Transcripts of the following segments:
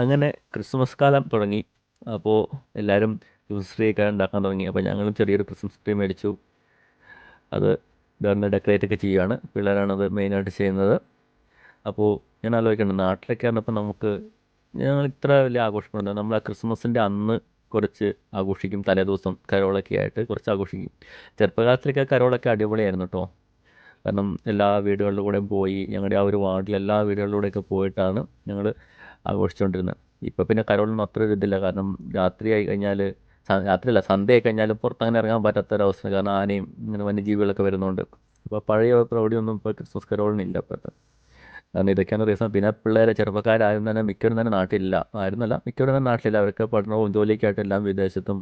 അങ്ങനെ ക്രിസ്മസ് കാലം തുടങ്ങി. അപ്പോൾ എല്ലാവരും ക്രിസ്മസ് ട്രീ ഒക്കെ ഉണ്ടാക്കാൻ തുടങ്ങി. അപ്പോൾ ഞങ്ങളും ചെറിയൊരു ക്രിസ്മസ് ട്രീ മേടിച്ചു. അത് ഇതൊന്ന് ഡെക്കറേറ്റ് ഒക്കെ ചെയ്യുകയാണ് പിള്ളേരാണത് മെയിനായിട്ട് ചെയ്യുന്നത്. അപ്പോൾ ഞാൻ ആലോചിക്കുന്നുണ്ട് നാട്ടിലൊക്കെ ആയിരുന്നപ്പോൾ നമുക്ക് ഞങ്ങൾ ഇത്ര വലിയ ആഘോഷങ്ങളുണ്ട് നമ്മൾ ആ ക്രിസ്മസിന്റെ അന്ന് കുറച്ച് ആഘോഷിക്കും. തലേദിവസം കരോളൊക്കെ ആയിട്ട് കുറച്ച് ആഘോഷിക്കും. ചെറുപ്പകാലത്തിലൊക്കെ കരോളൊക്കെ അടിപൊളിയായിരുന്നു കേട്ടോ കാരണം എല്ലാ വീടുകളിലൂടെയും പോയി. ഞങ്ങളുടെ ആ ഒരു വാർഡിൽ എല്ലാ വീടുകളിലൂടെയൊക്കെ പോയിട്ടാണ് ഞങ്ങൾ ആഘോഷിച്ചുകൊണ്ടിരുന്നത് ഇപ്പോൾ പിന്നെ കരോളിനൊന്നും അത്ര ഒരു ഇതില്ല. കാരണം രാത്രിയായി കഴിഞ്ഞാൽ രാത്രിയല്ല സന്ധ്യ ആയി കഴിഞ്ഞാൽ പുറത്തങ്ങനെ ഇറങ്ങാൻ പറ്റാത്തൊരവസ്ഥ കാരണം ആനയും ഇങ്ങനെ വന്യജീവികളൊക്കെ വരുന്നുണ്ട്. അപ്പോൾ പഴയ പ്രൗഢിയൊന്നും ഇപ്പോൾ ക്രിസ്മസ് കരോളിനില്ല ഇപ്പോഴത്തെ കാരണം ഇതൊക്കെയാണ് റീസൺ പിന്നെ പിള്ളേരെ ചെറുപ്പക്കാരായും തന്നെ മിക്കവരും തന്നെ നാട്ടിലില്ല. ആയിരുന്നല്ല മിക്കവരും തന്നെ നാട്ടിലില്ല. അവർക്ക് പഠനവും ജോലിയൊക്കെ എല്ലാം വിദേശത്തും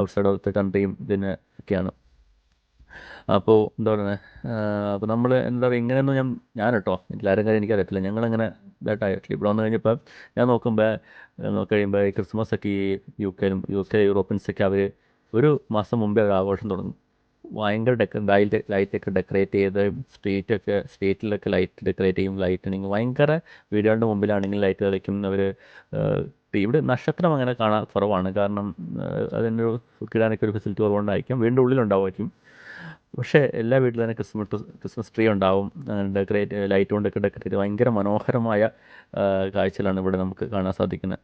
ഔട്ട്സൈഡ് ഓഫ് ദ കൺട്രിയും ഇതിന് ഒക്കെയാണ്. അപ്പോൾ എന്താ പറയുന്നത് അപ്പോൾ നമ്മൾ എന്താ പറയുക ഇങ്ങനെയൊന്നും ഞാൻ ഞാൻ കേട്ടോ എല്ലാവരും കാര്യം എനിക്കറിയത്തില്ല ഞങ്ങളങ്ങനെ ഇതായിട്ടായിട്ടില്ല ഇവിടെ വന്നു കഴിഞ്ഞപ്പോൾ ഞാൻ നോക്കുമ്പോൾ നോക്കി കഴിയുമ്പോൾ ഈ ക്രിസ്മസ് ഒക്കെ ഈ യു കെയിലും യു കെ യൂറോപ്യൻസൊക്കെ അവർ ഒരു മാസം മുമ്പേ അവർ ആഘോഷം തുടങ്ങും. ഭയങ്കര ഡെക്ക ലൈറ്റ് ലൈറ്റൊക്കെ ഡെക്കറേറ്റ് ചെയ്ത് സ്ട്രീറ്റൊക്കെ സ്ട്രീറ്റിലൊക്കെ ലൈറ്റ് ഡെക്കറേറ്റ് ചെയ്യും ലൈറ്റണിങ് ഭയങ്കര വീടുകളുടെ മുമ്പിലാണെങ്കിൽ ലൈറ്റ് കളിക്കും അവർ ഇവിടെ നക്ഷത്രം അങ്ങനെ കാണാൻ കുറവാണ്. കാരണം അതിന്റെ ഒരു കിടാനൊക്കെ ഒരു ഫെസിലിറ്റി കുറവുകൊണ്ടായിരിക്കും വീടിന്റെ ഉള്ളിലുണ്ടാവുമായിരിക്കും. പക്ഷേ എല്ലാ വീട്ടിലും തന്നെ ക്രിസ്മസ് ക്രിസ്മസ് ട്രീ ഉണ്ടാവും. ഡെക്കറേറ്റ് ലൈറ്റ് കൊണ്ടൊക്കെ ഡെക്കറേറ്റ് ഭയങ്കര മനോഹരമായ കാഴ്ചകളാണ് ഇവിടെ നമുക്ക് കാണാൻ സാധിക്കുന്നത്.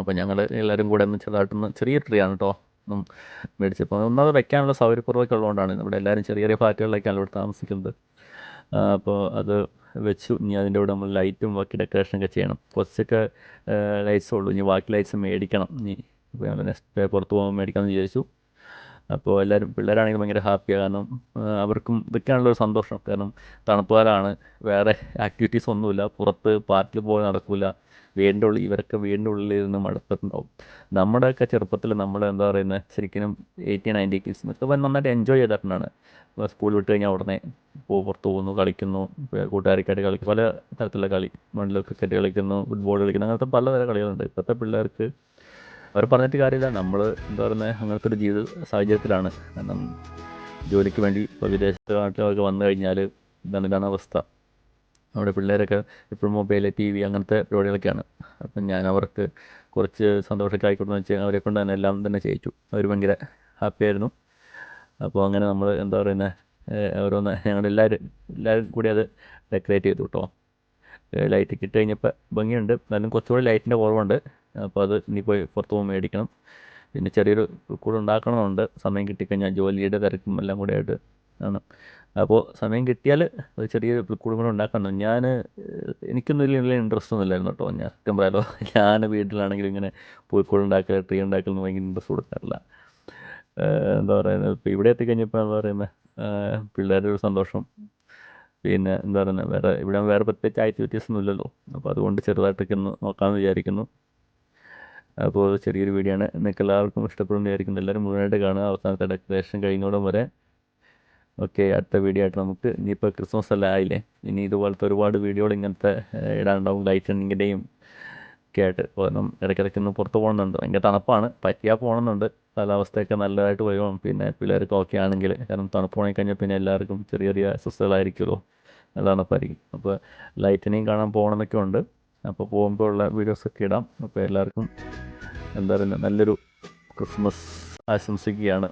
അപ്പോൾ ഞങ്ങൾ എല്ലാവരും കൂടെ ഒന്ന് ചെറുതായിട്ടൊന്ന് ചെറിയ ട്രീ ആണ് കേട്ടോ മേടിച്ചപ്പോൾ ഒന്നാമത് വെക്കാനുള്ള സൗകര്യക്കുറവൊക്കെ ഉള്ളതുകൊണ്ടാണ് ഇവിടെ എല്ലാവരും ചെറിയ ചെറിയ ഫ്ലാറ്റുകളിലേക്കാണ് ഇവിടെ താമസിക്കുന്നത്. അപ്പോൾ അത് വെച്ചു. ഇനി അതിന്റെ കൂടെ നമ്മൾ ലൈറ്റും ബാക്കി ഡെക്കറേഷനൊക്കെ ചെയ്യണം. കുറച്ചൊക്കെ ലൈറ്റ്സേ ഉള്ളൂ. ഇനി ബാക്കി ലൈറ്റ്സ് മേടിക്കണം. ഇനി നെക്സ്റ്റ് പുറത്ത് പോകാൻ മേടിക്കാമെന്ന് വിചാരിച്ചു. അപ്പോൾ എല്ലാവരും പിള്ളേരാണെങ്കിലും ഭയങ്കര ഹാപ്പിയാണ് കാരണം അവർക്കും ഇതൊക്കെയാണല്ലോ ഒരു സന്തോഷം. കാരണം തണുപ്പ് കാലമാണ് വേറെ ആക്ടിവിറ്റീസ് ഒന്നുമില്ല. പുറത്ത് പാർക്കിൽ പോയി നടക്കില്ല വീടിന്റെ ഉള്ളിൽ ഇവരൊക്കെ വീടിന്റെ ഉള്ളിൽ ഇരുന്ന് മടുത്തിട്ടുണ്ടാവും. നമ്മുടെയൊക്കെ ചെറുപ്പത്തിൽ നമ്മൾ എന്താ പറയുന്നത് ശരിക്കും എയ്റ്റി നയന്റി കിഡ്സ് വന്ന് നന്നായിട്ട് എൻജോയ് ചെയ്തിട്ടുണ്ടാണ്. സ്കൂൾ വിട്ട് കഴിഞ്ഞാൽ ഉടനെ പുറത്ത് പോകുന്നു കളിക്കുന്നു കൂട്ടുകാരൊക്കെയായിട്ട് കളിക്കും പല തരത്തിലുള്ള കളി മണ്ണിൽ ക്രിക്കറ്റ് കളിക്കുന്നു ഫുട്ബോൾ കളിക്കുന്നു അങ്ങനത്തെ പലതരം കളികളുണ്ട്. ഇപ്പോഴത്തെ പിള്ളേർക്ക് അവർ പറഞ്ഞിട്ട് കാര്യമില്ല. നമ്മൾ എന്താ പറയുന്നത് അങ്ങനത്തെ ഒരു ജീവിത സാഹചര്യത്തിലാണ്. കാരണം ജോലിക്ക് വേണ്ടി ഇപ്പോൾ വിദേശ നാട്ടിലൊക്കെ വന്നു കഴിഞ്ഞാൽ ഇതാണ് ഇതാണ് അവസ്ഥ. നമ്മുടെ പിള്ളേരൊക്കെ ഇപ്പോഴും മൊബൈൽ ടി വി അങ്ങനത്തെ പരിപാടികളൊക്കെയാണ്. അപ്പം ഞാൻ അവർക്ക് കുറച്ച് സന്തോഷമൊക്കെ ആയിക്കോട്ടെ എന്ന് വെച്ചാൽ അവരെ കൊണ്ട് തന്നെ എല്ലാം തന്നെ ചെയ്യിച്ചു. അവർ ഭയങ്കര ഹാപ്പി ആയിരുന്നു. അപ്പോൾ അങ്ങനെ നമ്മൾ എന്താ പറയുന്നത് ഓരോന്ന് ഞങ്ങളെല്ലാവരും എല്ലാവരും കൂടി അത് ഡെക്കറേറ്റ് ചെയ്തു കേട്ടോ. ലൈറ്റ് കിട്ടി കഴിഞ്ഞപ്പോൾ ഭംഗിയുണ്ട്. എന്നാലും കുറച്ചുകൂടി ലൈറ്റിന്റെ കുറവുണ്ട്. അപ്പോൾ അത് ഇനി പോയി പുറത്ത് പോകുമ്പോൾ മേടിക്കണം. പിന്നെ ചെറിയൊരു കൂടെ ഉണ്ടാക്കണമെന്നുണ്ട് സമയം കിട്ടിക്കഴിഞ്ഞാൽ ജോലിയുടെ തിരക്കും എല്ലാം കൂടെ ആയിട്ട് ആണ്. അപ്പോൾ സമയം കിട്ടിയാൽ ഒരു ചെറിയൊരു പുൽക്കൂടും കൂടെ ഉണ്ടാക്കണം. ഞാൻ എനിക്കൊന്നും വലിയ വലിയ ഇൻട്രസ്റ്റ് ഒന്നും ഇല്ലായിരുന്നു കേട്ടോ. ഞാൻ സത്യം പറയാലോ ഞാൻ വീട്ടിലാണെങ്കിലും ഇങ്ങനെ പുൽക്കൂട് ഉണ്ടാക്കൽ ട്രീ ഉണ്ടാക്കലൊന്നും ഭയങ്കര ഇൻട്രസ്റ്റ് കൊടുക്കാറില്ല. എന്താ പറയുന്നത്? ഇപ്പോൾ ഇവിടെ എത്തിക്കഴിഞ്ഞപ്പോൾ എന്താ പറയുന്നത്? പിള്ളേരുടെ ഒരു സന്തോഷം. പിന്നെ എന്താ പറയുന്നത്? വേറെ ഇവിടെ വേറെ പ്രത്യേകിച്ച് ആക്ടിവിറ്റീസ് ഒന്നും ഇല്ലല്ലോ. അപ്പോൾ അതുകൊണ്ട് ചെറുതായിട്ടൊക്കെ ഒന്ന് നോക്കാമെന്ന് വിചാരിക്കുന്നു. അപ്പോൾ ചെറിയൊരു വീഡിയോ ആണ്. നിങ്ങൾക്ക് എല്ലാവർക്കും ഇഷ്ടപ്പെടുന്നതായിരിക്കും എല്ലാവരും മുഴുവനായിട്ട് കാണുക. അവസാനത്തെ ഡെക്കറേഷൻ കഴിയുന്നോടം വരെ. ഓക്കെ അടുത്ത വീഡിയോ ആയിട്ട് നമുക്ക് ഇനിയിപ്പോൾ ക്രിസ്മസ് എല്ലാം ആയില്ലേ? ഇനി ഇതുപോലത്തെ ഒരുപാട് വീഡിയോകൾ ഇങ്ങനത്തെ ഇടാനുണ്ടാവും. ലൈറ്റണിങ്ങിന്റെയും ഒക്കെ ആയിട്ട്. കാരണം ഇടയ്ക്കിടയ്ക്ക് ഒന്ന് പുറത്ത് പോകണമെന്നുണ്ട് ഭയങ്കര തണുപ്പാണ്. പറ്റിയാൽ പോകണമെന്നുണ്ട് കാലാവസ്ഥയൊക്കെ നല്ലതായിട്ട് വരും. പിന്നെ പിള്ളേർക്ക് ഓക്കെ ആണെങ്കിൽ കാരണം തണുപ്പ് പോണി കഴിഞ്ഞാൽ പിന്നെ എല്ലാവർക്കും ചെറിയ ചെറിയ അസ്വസ്ഥകളായിരിക്കുമല്ലോ നല്ല തണുപ്പായിരിക്കും. അപ്പോൾ ലൈറ്റനിങ് കാണാൻ പോകണമെന്നൊക്കെ ഉണ്ട്. അപ്പോൾ പോകുമ്പോൾ ഉള്ള വീഡിയോസൊക്കെ ഇടാം. അപ്പോൾ എല്ലാവർക്കും എന്തായാലും നല്ലൊരു ക്രിസ്മസ് ആശംസിക്കുകയാണ്.